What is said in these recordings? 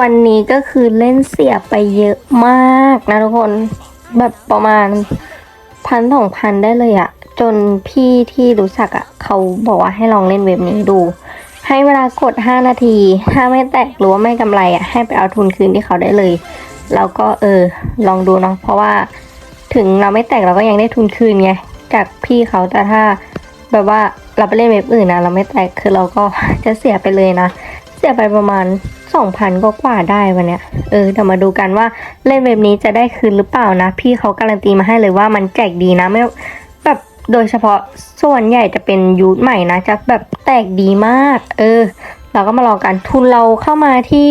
วันนี้ก็คือเล่นเสียไปเยอะมากนะทุกคนแบบประมาณพันสองพันได้เลยอะจนพี่ที่รู้จักอะเขาบอกว่าให้ลองเล่นเว็บนี้ดู ให้เวลากด 5 นาที ถ้าไม่แตกหรือว่าไม่กำไรอะให้ไปเอาทุนคืนที่เขาได้เลย แล้วก็เออลองดูเนาะเพราะว่าถึงเราไม่แตกเราก็ยังได้ทุนคืนไงจากพี่เขาแต่ถ้าแบบว่าเราไปเล่นเว็บอื่นนะเราไม่แตกคือเราก็จะเสียไปเลยนะ สียไปประมาณสองพันก็กว่าได้วันเนี้ย เออเดี๋ยวมาดูกันว่าเล่นเว็บนี้จะได้คืนหรือเปล่านะ พี่เขาการันตีมาให้เลยว่ามันแจกดีนะไม่แบบโดยเฉพาะส่วนใหญ่จะเป็นยูทใหม่นะจะแบบแตกดีมาก เออ เราก็มาลองกันทุนเราเข้ามาที่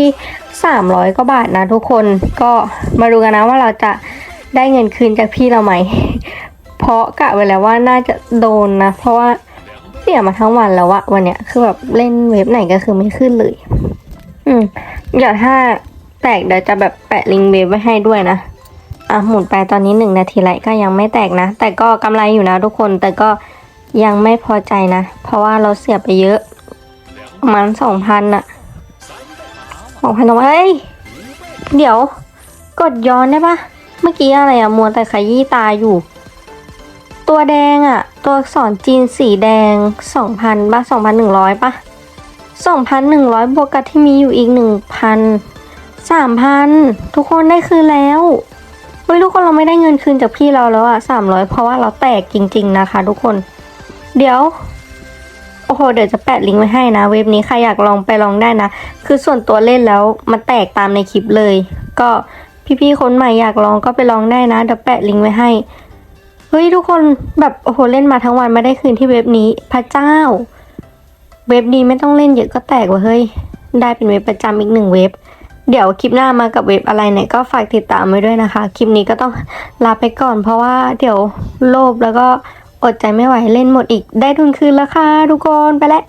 สามร้อยกว่าบาทนะทุกคนก็มาดูกันนะว่าเราจะได้เงินคืนจากพี่เราไหม เพราะกะไว้แล้วว่าน่าจะโดนนะ เพราะว่า ยมาทั้งวันแล้วอะวันเนี้ยคือแบบเล่นเว็บไหนก็คือไม่ขึ้นเลย อืมเดี๋ยวถ้าแตกเดี๋ยวจะแบบแปะลิงก์เว็บไว้ให้ด้วยนะอะหมุนไปตอนนี้หนึ่งนาทีไรก็ยังไม่แตกนะ แต่ก็กำไรอยู่นะทุกคนแต่ก็ยังไม่พอใจนะ เพราะว่าเราเสียไปเยอะประมาณสองพันอะสองพันตรงเอ้ยเดี๋ยว กดย้อนได้ปะเมื่อกี้อะไรอะมัวแต่ขยี้ตาอยู่ ตัวแดงอะตัวอักษรจีนสีแดงสองพันปะสองพันหนึ่งร้อยปะสองพันหนึ่งร้อยบวกกับที่มีอยู่อีกหนึ่งพันสามพันทุกคนได้คืนแล้วเฮ้ยทุกคนเราไม่ได้เงินคืนจากพี่เราแล้วอะสามร้อยเพราะว่าเราแตกจริง ๆ นะคะ ทุกคน เดี๋ยว โอ้โห เดี๋ยวจะแปะลิงก์ไว้ให้นะ เว็บนี้ใครอยากลองไปลองได้นะ คือส่วนตัวเล่นแล้วมันแตกตามในคลิปเลย ก็พี่ๆคนใหม่อยากลองก็ไปลองได้นะ เดี๋ยวแปะลิงก์ไว้ให้ ฮ้ยทุกคนแบบโอ้โหเล่นมาทั้งวันไม่ได้คืนที่เว็บนี้ พระเจ้า เว็บดีไม่ต้องเล่นเยอะก็แตกว่ะเฮ้ย ได้เป็นเว็บประจำอีกหนึ่งเว็บ เดี๋ยวคลิปหน้ามากับเว็บอะไรเนี่ยก็ฝากติดตามไว้ด้วยนะคะ คลิปนี้ก็ต้องลาไปก่อน เพราะว่าเดี๋ยวโลภแล้วก็อดใจไม่ไหวเล่นหมดอีกได้ทุนคืนแล้วค่ะทุกคนไปแล้ว